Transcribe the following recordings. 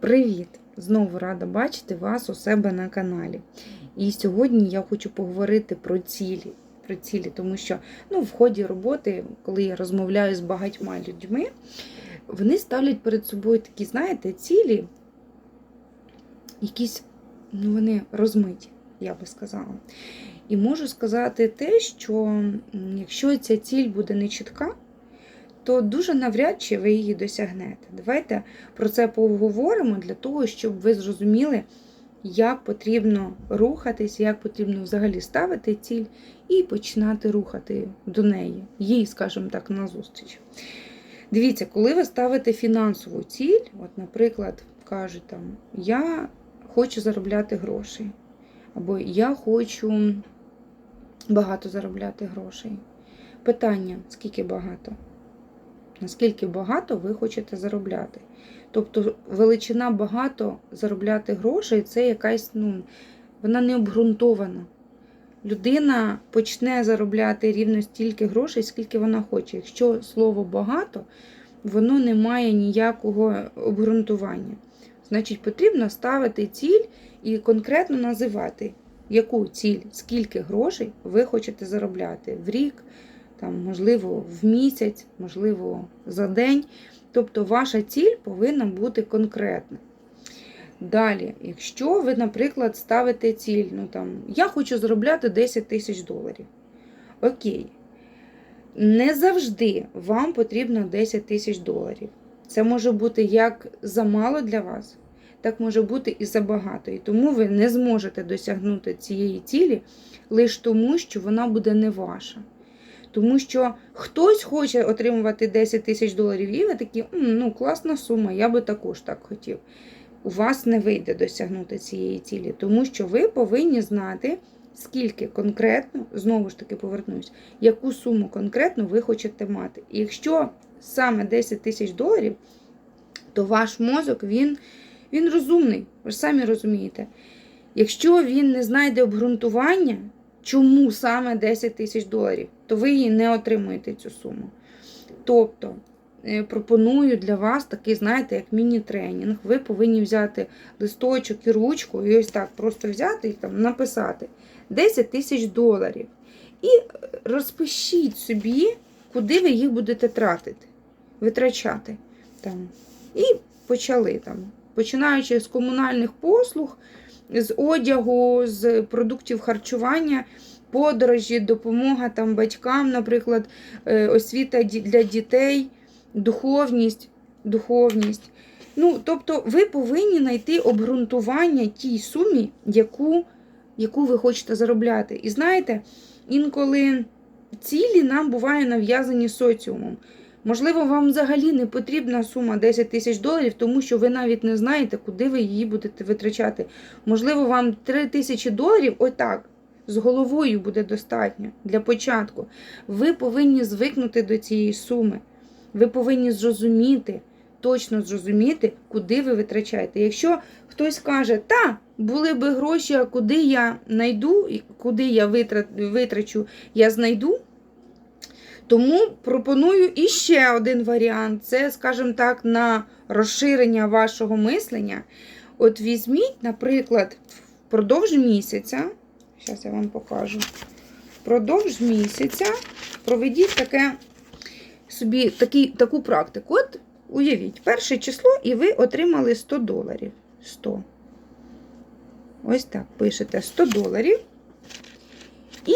Привіт! Знову рада бачити вас у себе на каналі. І сьогодні я хочу поговорити про цілі. Про цілі, тому що ну, в ході роботи, коли я розмовляю з багатьма людьми, вони ставлять перед собою такі, знаєте, цілі, якісь ну, вони розмиті, я би сказала. І можу сказати те, що якщо ця ціль буде не чітка, то дуже навряд чи ви її досягнете. Давайте про це поговоримо для того, щоб ви зрозуміли, як потрібно рухатись, як потрібно взагалі ставити ціль і починати рухати до неї, їй, скажімо так, назустріч. Дивіться, коли ви ставите фінансову ціль, от, наприклад, кажуть там, я хочу заробляти гроші, або я хочу багато заробляти грошей. Питання, скільки багато? Наскільки багато ви хочете заробляти. Тобто величина багато заробляти грошей це якась, ну, вона не обґрунтована. Людина почне заробляти рівно стільки грошей, скільки вона хоче. Якщо слово багато, воно не має ніякого обґрунтування. Значить, потрібно ставити ціль і конкретно називати, яку ціль, скільки грошей ви хочете заробляти в рік, там, можливо, в місяць, можливо, за день. Тобто ваша ціль повинна бути конкретна. Далі, якщо ви, наприклад, ставите ціль, ну там, я хочу заробляти 10 тисяч доларів. Окей. Не завжди вам потрібно 10 тисяч доларів. Це може бути як замало для вас, так може бути і забагато. І тому ви не зможете досягнути цієї цілі лише тому, що вона буде не ваша. Тому що хтось хоче отримувати 10 тисяч доларів, і ви такі, ну класна сума, я би також так хотів. У вас не вийде досягнути цієї цілі, тому що ви повинні знати, скільки конкретно, знову ж таки повернусь, яку суму конкретно ви хочете мати. І якщо саме 10 тисяч доларів, то ваш мозок він, він розумний, ви ж самі розумієте. Якщо він не знайде обґрунтування, чому саме 10 тисяч доларів, то ви її не отримуєте цю суму. Тобто, е, пропоную для вас такий, знаєте, як міні-тренінг. Ви повинні взяти листочок і ручку, і ось так просто взяти і там написати 10 тисяч доларів. І розпишіть собі, куди ви їх будете тратити, витрачати. Там. І почали там. Починаючи з комунальних послуг, з одягу, з продуктів харчування, подорожі, допомога там батькам, наприклад, е, освіта для дітей, духовність. духовність. Ну, тобто, ви повинні знайти обґрунтування тій сумі, яку, яку ви хочете заробляти. І знаєте, інколи цілі нам буває нав'язані соціумом. Можливо, вам взагалі не потрібна сума 10 тисяч доларів, тому що ви навіть не знаєте, куди ви її будете витрачати. Можливо, вам 3 тисячі доларів, отак, з головою буде достатньо для початку. Ви повинні звикнути до цієї суми. Ви повинні зрозуміти, точно зрозуміти, куди ви витрачаєте. Якщо хтось каже, та, були би гроші, а куди я знайду, і куди я витрачу, я знайду. Тому пропоную іще один варіант. Це, скажімо так, на розширення вашого мислення. От візьміть, наприклад, впродовж місяця, зараз я вам покажу. Впродовж місяця проведіть таке собі такий, таку практику. От уявіть, перше число, і ви отримали 100 доларів. 100. Ось так пишете 100 доларів. І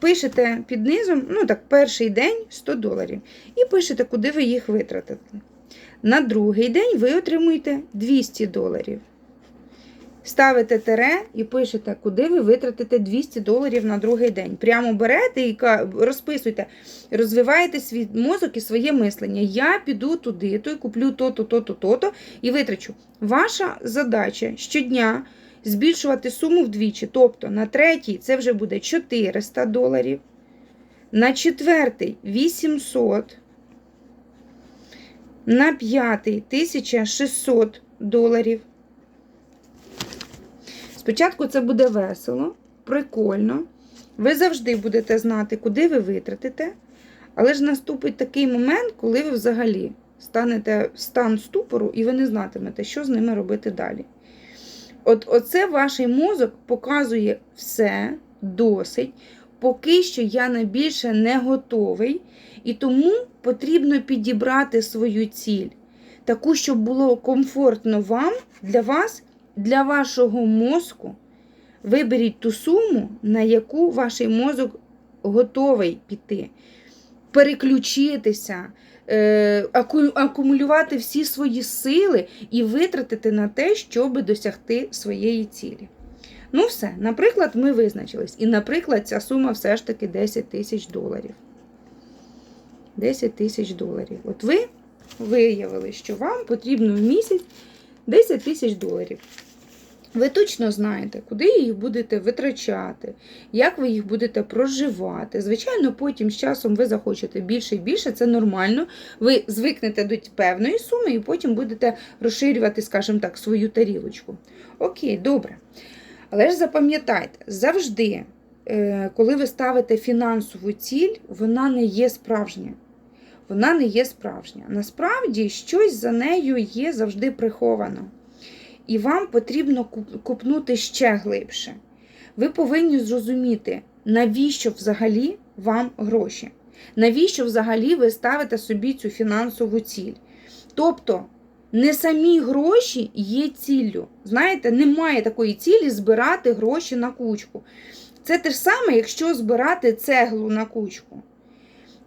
пишете під низом, ну так, перший день 100 доларів. І пишете, куди ви їх витратите. На другий день ви отримуєте 200 доларів. Ставите тере і пишете, куди ви витратите 200 доларів на другий день. Прямо берете і розписуйте, розвиваєте свій мозок і своє мислення. Я піду туди, то і куплю то-то, то-то, то-то і витрачу. Ваша задача щодня збільшувати суму вдвічі. Тобто на третій це вже буде 400 доларів, на четвертий 800, на п'ятий 1600 доларів. Спочатку це буде весело, прикольно. Ви завжди будете знати, куди ви витратите. Але ж наступить такий момент, коли ви взагалі станете в стан ступору, і ви не знатимете, що з ними робити далі. От Оце ваш мозок показує все досить. Поки що я на більше не готовий, і тому потрібно підібрати свою ціль, таку, щоб було комфортно вам, для вас, для вашого мозку. Виберіть ту суму, на яку ваш мозок готовий піти, переключитися, е, акумулювати всі свої сили і витратити на те, щоб досягти своєї цілі. Ну, все, наприклад, ми визначились. І, наприклад, ця сума все ж таки 10 тисяч доларів. 10 тисяч доларів. От ви виявили, що вам потрібно в місяць 10 тисяч доларів. Ви точно знаєте, куди їх будете витрачати, як ви їх будете проживати. Звичайно, потім з часом ви захочете більше і більше, це нормально. Ви звикнете до певної суми і потім будете розширювати, скажімо так, свою тарілочку. Окей, добре. Але ж запам'ятайте, завжди, е, коли ви ставите фінансову ціль, вона не є справжня. Вона не є справжня. Насправді, щось за нею є завжди приховано. І вам потрібно купнути ще глибше. Ви повинні зрозуміти, навіщо взагалі вам гроші. Навіщо взагалі ви ставите собі цю фінансову ціль? Тобто, не самі гроші є ціллю. Знаєте, немає такої цілі збирати гроші на кучку. Це те ж саме, якщо збирати цеглу на кучку.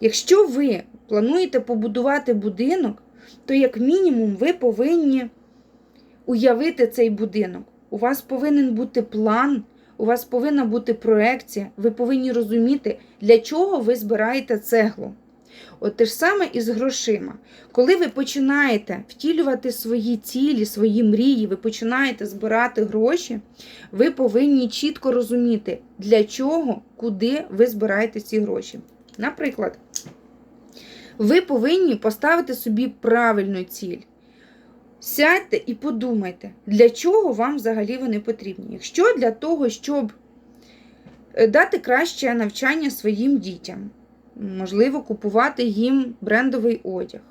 Якщо ви плануєте побудувати будинок, то як мінімум ви повинні уявити цей будинок. У вас повинен бути план, у вас повинна бути проекція, ви повинні розуміти, для чого ви збираєте цеглу. От те ж саме і з грошима. Коли ви починаєте втілювати свої цілі, свої мрії, ви починаєте збирати гроші, ви повинні чітко розуміти, для чого, куди ви збираєте ці гроші. Наприклад, ви повинні поставити собі правильну ціль. Сядьте і подумайте, для чого вам взагалі вони потрібні. Якщо для того, щоб е, дати краще навчання своїм дітям, можливо, купувати їм брендовий одяг,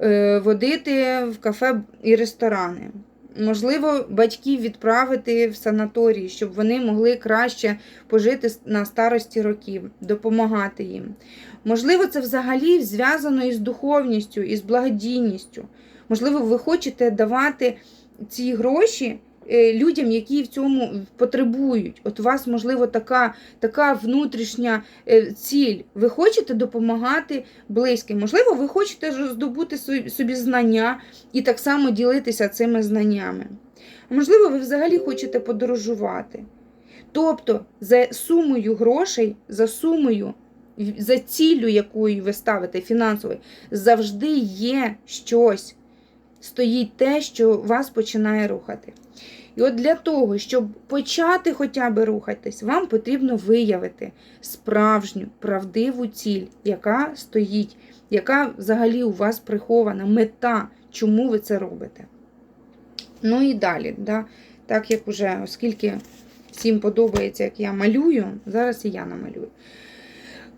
е, водити в кафе і ресторани, можливо, батьків відправити в санаторії, щоб вони могли краще пожити на старості років, допомагати їм. Можливо, це взагалі зв'язано із духовністю, із благодійністю. Можливо, ви хочете давати ці гроші е, людям, які в цьому потребують. От у вас, можливо, така, така внутрішня е, ціль. Ви хочете допомагати близьким. Можливо, ви хочете здобути собі- знання і так само ділитися цими знаннями. Можливо, ви взагалі хочете подорожувати. Тобто, за сумою грошей, за сумою, за ціллю, якою ви ставите фінансовою, завжди є щось стоїть те, що вас починає рухати. І от для того, щоб почати хоча б рухатись, вам потрібно виявити справжню, правдиву ціль, яка стоїть, яка взагалі у вас прихована, мета, чому ви це робите. Ну і далі, да, так як уже, оскільки всім подобається, як я малюю, зараз і я намалюю.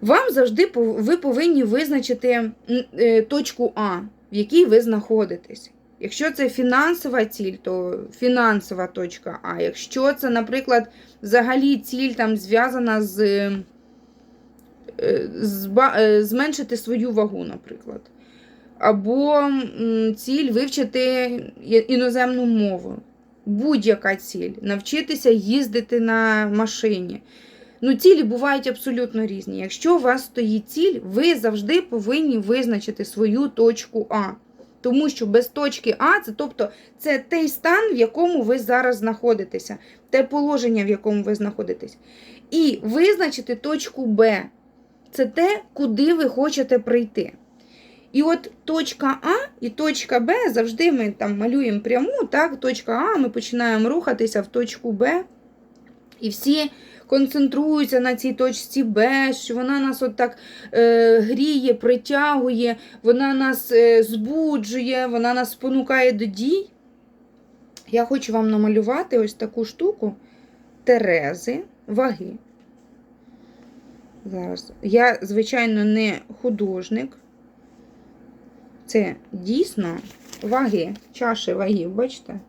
Вам завжди ви повинні визначити е, точку А, в якій ви знаходитесь. Якщо це фінансова ціль, то фінансова точка А. Якщо це, наприклад, взагалі ціль там зв'язана з, е, е, зменшити свою вагу, наприклад. Або ціль вивчити іноземну мову. Будь-яка ціль. Навчитися їздити на машині. Ну, цілі бувають абсолютно різні. Якщо у вас стоїть ціль, ви завжди повинні визначити свою точку А. Тому що без точки А, це тобто це той стан, в якому ви зараз знаходитеся, те положення, в якому ви знаходитесь. І визначити точку Б. Це те, куди ви хочете прийти. І от точка А і точка Б завжди ми там малюємо пряму, так, точка А, ми починаємо рухатися в точку Б. І всі концентруються на цій точці Б, що вона нас от так е, гріє, притягує, вона нас е, збуджує, вона нас спонукає до дій. Я хочу вам намалювати ось таку штуку Терези, ваги. Зараз. Я, звичайно, не художник, Це дійсно ваги, чаші вагів, бачите?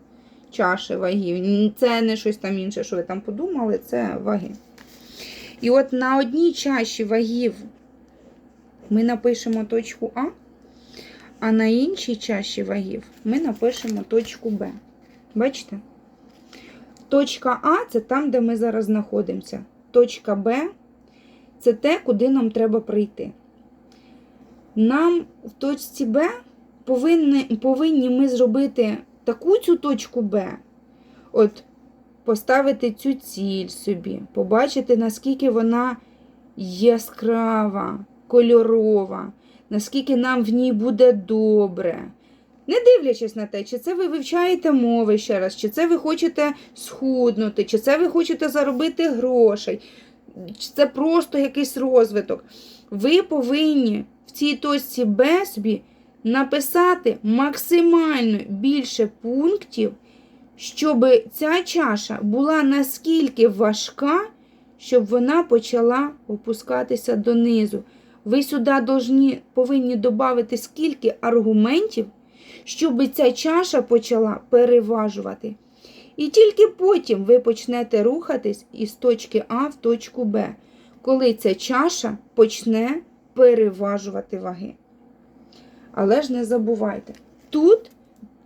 Чаші вагів. Це не щось там інше, що ви там подумали, це ваги. І от на одній чаші вагів ми напишемо точку А, а на іншій чаші вагів ми напишемо точку Б. Бачите? Точка А це там, де ми зараз знаходимося. Точка Б це те, куди нам треба прийти. Нам в точці Б повинні, повинні ми зробити таку цю точку Б, от поставити цю ціль собі, побачити, наскільки вона яскрава, кольорова, наскільки нам в ній буде добре. Не дивлячись на те, чи це ви вивчаєте мови ще раз, чи це ви хочете схуднути, чи це ви хочете заробити грошей, чи це просто якийсь розвиток. Ви повинні в цій точці Б собі написати максимально більше пунктів, щоб ця чаша була наскільки важка, щоб вона почала опускатися донизу. Ви сюди должні, повинні додати скільки аргументів, щоб ця чаша почала переважувати. І тільки потім ви почнете рухатись із точки А в точку Б, коли ця чаша почне переважувати ваги. Але ж не забувайте, тут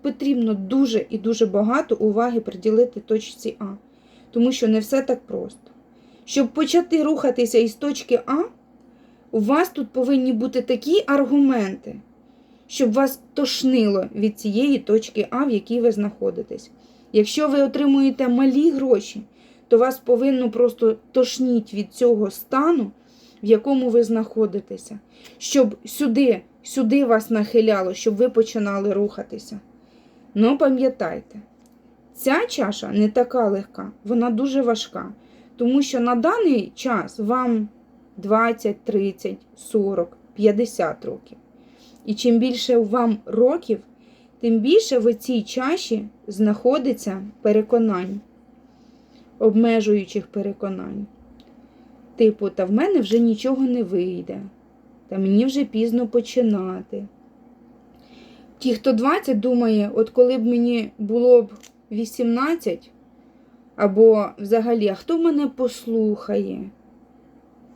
потрібно дуже і дуже багато уваги приділити точці А, тому що не все так просто. Щоб почати рухатися із точки А, у вас тут повинні бути такі аргументи, щоб вас тошнило від цієї точки А, в якій ви знаходитесь. Якщо ви отримуєте малі гроші, то вас повинно просто тошніть від цього стану, в якому ви знаходитеся, щоб сюди, сюди вас нахиляло, щоб ви починали рухатися. Ну, пам'ятайте, ця чаша не така легка, вона дуже важка, тому що на даний час вам 20, 30, 40, 50 років. І чим більше вам років, тим більше в цій чаші знаходиться переконань, обмежуючих переконань. Типу, та в мене вже нічого не вийде, та мені вже пізно починати. Ті, хто 20 думає, от коли б мені було б 18, або взагалі, а хто мене послухає?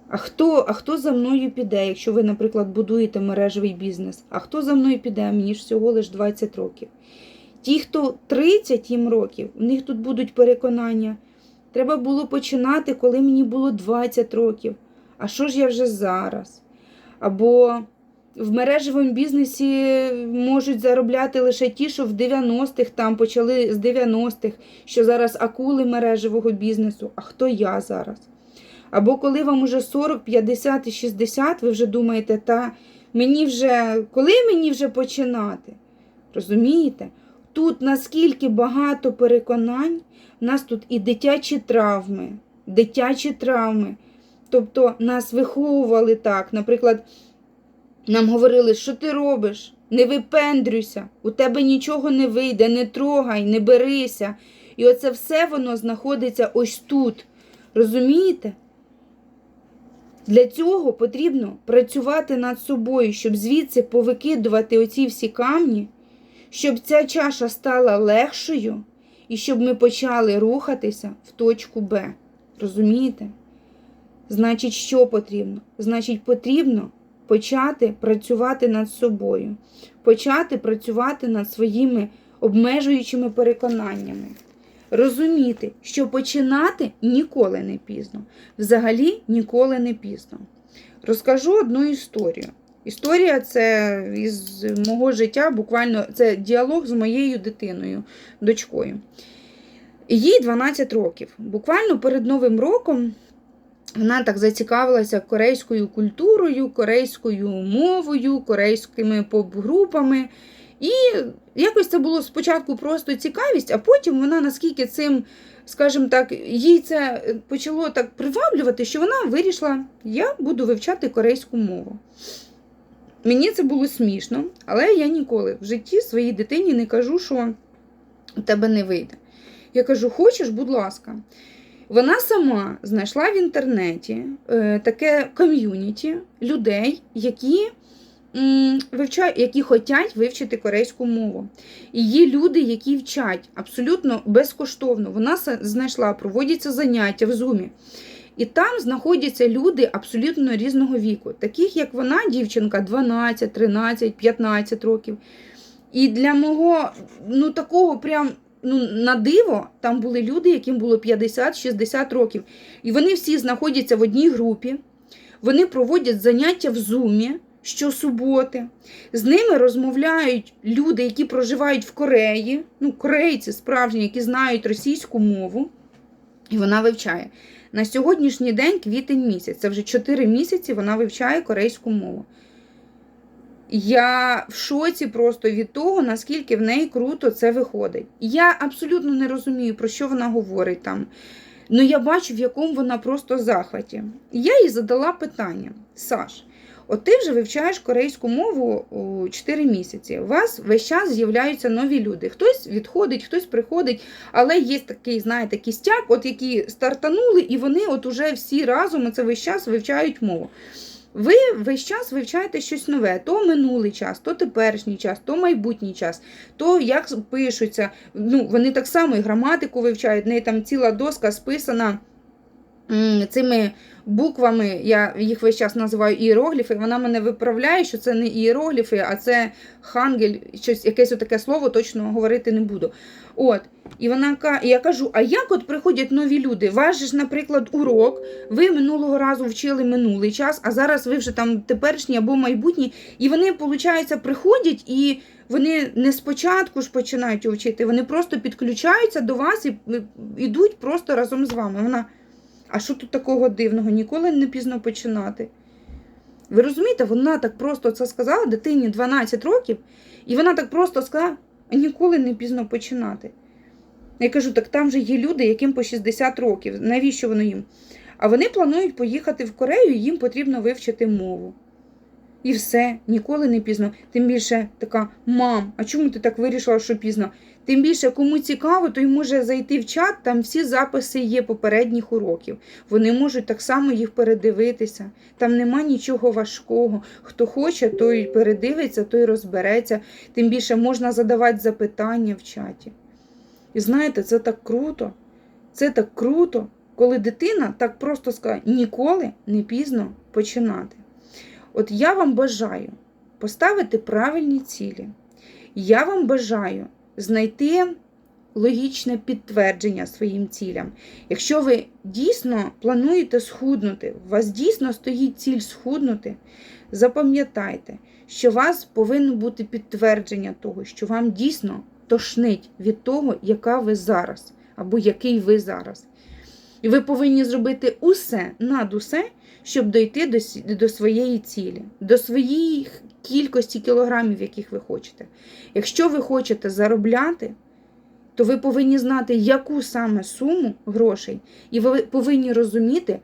А хто а хто за мною піде, якщо ви, наприклад, будуєте мережевий бізнес? А хто за мною піде? Мені ж всього лише 20 років. Ті, хто 30 їм років, у них тут будуть переконання. Треба було починати, коли мені було 20 років. А що ж я вже зараз? Або в мережевому бізнесі можуть заробляти лише ті, що в 90-х там почали з 90-х, що зараз акули мережевого бізнесу. А хто я зараз? Або коли вам уже 40, 50 і 60, ви вже думаєте, та мені вже, коли мені вже починати? Розумієте? Тут наскільки багато переконань, у нас тут і дитячі травми, дитячі травми. Тобто нас виховували так. Наприклад, нам говорили, що ти робиш? Не випендрюйся, у тебе нічого не вийде, не трогай, не берися. І оце все воно знаходиться ось тут. Розумієте? Для цього потрібно працювати над собою, щоб звідси повикидувати оці всі камні, щоб ця чаша стала легшою і щоб ми почали рухатися в точку Б. Розумієте? Значить, що потрібно? Значить, потрібно почати працювати над собою, почати працювати над своїми обмежуючими переконаннями. Розуміти, що починати ніколи не пізно. Взагалі ніколи не пізно. Розкажу одну історію. Історія це із мого життя, буквально це діалог з моєю дитиною, дочкою. Їй 12 років. Буквально перед Новим роком вона так зацікавилася корейською культурою, корейською мовою, корейськими поп-групами. І якось це було спочатку просто цікавість, а потім вона наскільки цим, скажімо так, їй це почало так приваблювати, що вона вирішила, я буду вивчати корейську мову. Мені це було смішно, але я ніколи в житті своїй дитині не кажу, що у тебе не вийде. Я кажу, хочеш, будь ласка. Вона сама знайшла в інтернеті е, таке ком'юніті людей, які вивчають, які хочуть вивчити корейську мову. І є люди, які вчать абсолютно безкоштовно. Вона знайшла, проводяться заняття в зумі. І там знаходяться люди абсолютно різного віку, таких як вона, дівчинка 12, 13, 15 років. І для мого ну такого прям ну, на диво там були люди, яким було 50-60 років. І вони всі знаходяться в одній групі. Вони проводять заняття в зумі щосуботи. З ними розмовляють люди, які проживають в Кореї, ну, корейці справжні, які знають російську мову. І вона вивчає. На сьогоднішній день квітень місяць. Це вже 4 місяці вона вивчає корейську мову. Я в шоці просто від того, наскільки в неї круто це виходить. Я абсолютно не розумію, про що вона говорить там. Ну я бачу, в якому вона просто захваті. Я їй задала питання: Саш, от ти вже вивчаєш корейську мову у 4 місяці. У вас весь час з'являються нові люди. Хтось відходить, хтось приходить, але є такий, знаєте, кістяк, от які стартанули, і вони от уже всі разом це весь час вивчають мову. Ви весь час вивчаєте щось нове, то минулий час, то теперішній час, то майбутній час, то як пишуться. Ну, вони так само і граматику вивчають, в неї там ціла доска списана цими буквами. Я їх весь час називаю іерогліфи. Вона мене виправляє, що це не іерогліфи, а це хангель, щось якесь таке слово точно говорити не буду. От. І вона я кажу: а як от приходять нові люди? Ваш ж, наприклад, урок, ви минулого разу вчили минулий час, а зараз ви вже там теперішні або майбутні, і вони, виходить, приходять і. Вони не спочатку ж починають вчити, вони просто підключаються до вас і йдуть просто разом з вами. Вона, а що тут такого дивного? Ніколи не пізно починати. Ви розумієте, вона так просто це сказала дитині 12 років, і вона так просто сказала, ніколи не пізно починати. Я кажу, так там же є люди, яким по 60 років. Навіщо воно їм? А вони планують поїхати в Корею, і їм потрібно вивчити мову. І все, ніколи не пізно. Тим більше така, мам, а чому ти так вирішила, що пізно? Тим більше, кому цікаво, той може зайти в чат, там всі записи є попередніх уроків. Вони можуть так само їх передивитися. Там нема нічого важкого. Хто хоче, той передивиться, той розбереться. Тим більше можна задавати запитання в чаті. І знаєте, це так круто. Це так круто, коли дитина так просто скаже, ніколи не пізно починати. От я вам бажаю поставити правильні цілі. Я вам бажаю знайти логічне підтвердження своїм цілям. Якщо ви дійсно плануєте схуднути, у вас дійсно стоїть ціль схуднути, запам'ятайте, що у вас повинно бути підтвердження того, що вам дійсно тошнить від того, яка ви зараз, або який ви зараз. І ви повинні зробити усе над усе, щоб дойти до, до своєї цілі, до своєї кількості кілограмів, яких ви хочете. Якщо ви хочете заробляти, то ви повинні знати, яку саме суму грошей, і ви повинні розуміти,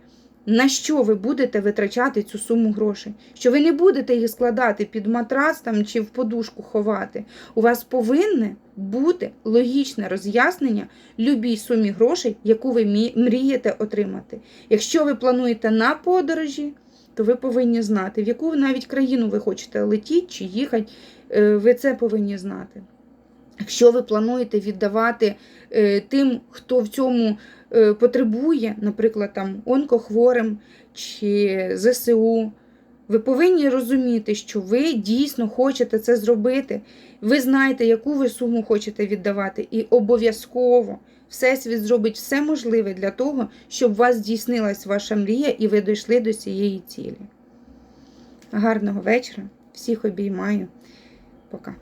на що ви будете витрачати цю суму грошей. Що ви не будете їх складати під матрас там, чи в подушку ховати. У вас повинне бути логічне роз'яснення любій сумі грошей, яку ви мрієте отримати. Якщо ви плануєте на подорожі, то ви повинні знати, в яку навіть країну ви хочете летіти чи їхати, е, ви це повинні знати. Якщо ви плануєте віддавати е, тим, хто в цьому е, потребує, наприклад, там онкохворим чи ЗСУ, ви повинні розуміти, що ви дійсно хочете це зробити. Ви знаєте, яку ви суму хочете віддавати, і обов'язково Всесвіт зробить все можливе для того, щоб у вас здійснилась ваша мрія і ви дійшли до цієї цілі. Гарного вечора. Всіх обіймаю. Пока.